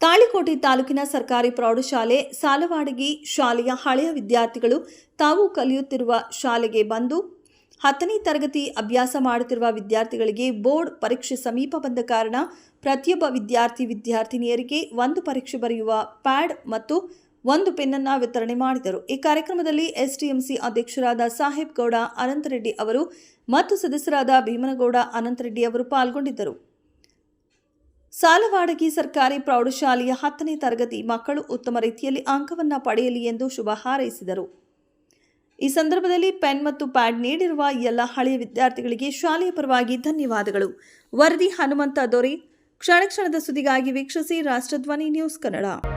ತಾಳಿಕೋಟೆ ತಾಲೂಕಿನ ಸರ್ಕಾರಿ ಪ್ರೌಢಶಾಲೆ ಸಾಲವಾಡಗಿ ಶಾಲೆಯ ಹಳೆಯ ವಿದ್ಯಾರ್ಥಿಗಳು ತಾವು ಕಲಿಯುತ್ತಿರುವ ಶಾಲೆಗೆ ಬಂದು ಹತ್ತನೇ ತರಗತಿ ಅಭ್ಯಾಸ ಮಾಡುತ್ತಿರುವ ವಿದ್ಯಾರ್ಥಿಗಳಿಗೆ ಬೋರ್ಡ್ ಪರೀಕ್ಷೆ ಸಮೀಪ ಬಂದ ಕಾರಣ ಪ್ರತಿಯೊಬ್ಬ ವಿದ್ಯಾರ್ಥಿ ವಿದ್ಯಾರ್ಥಿನಿಯರಿಗೆ ಒಂದು ಪರೀಕ್ಷೆ ಬರೆಯುವ ಪ್ಯಾಡ್ ಮತ್ತು ಒಂದು ಪೆನ್ನನ್ನು ವಿತರಣೆ ಮಾಡಿದರು. ಈ ಕಾರ್ಯಕ್ರಮದಲ್ಲಿ ಎಸ್ಟಿಎಂಸಿ ಅಧ್ಯಕ್ಷರಾದ ಸಾಹೇಬ್ ಗೌಡ ಅನಂತರೆಡ್ಡಿ ಅವರು ಮತ್ತು ಸದಸ್ಯರಾದ ಭೀಮನಗೌಡ ಅನಂತರೆಡ್ಡಿ ಅವರು ಪಾಲ್ಗೊಂಡಿದ್ದರು. ಸಾಲವಾಡಗಿ ಸರ್ಕಾರಿ ಪ್ರೌಢಶಾಲೆಯ ಹತ್ತನೇ ತರಗತಿ ಮಕ್ಕಳು ಉತ್ತಮ ರೀತಿಯಲ್ಲಿ ಅಂಕವನ್ನು ಪಡೆಯಲಿ ಎಂದು ಶುಭ ಹಾರೈಸಿದರು. ಈ ಸಂದರ್ಭದಲ್ಲಿ ಪೆನ್ ಮತ್ತು ಪ್ಯಾಡ್ ನೀಡಿರುವ ಎಲ್ಲ ಹಳೆಯ ವಿದ್ಯಾರ್ಥಿಗಳಿಗೆ ಶಾಲೆಯ ಪರವಾಗಿ ಧನ್ಯವಾದಗಳು. ವರದಿ ಹನುಮಂತ ದೊರೆ. ಕ್ಷಣ ಕ್ಷಣದ ಸುದ್ದಿಗಾಗಿ ವೀಕ್ಷಿಸಿ ರಾಷ್ಟ್ರಧ್ವನಿ ನ್ಯೂಸ್ ಕನ್ನಡ.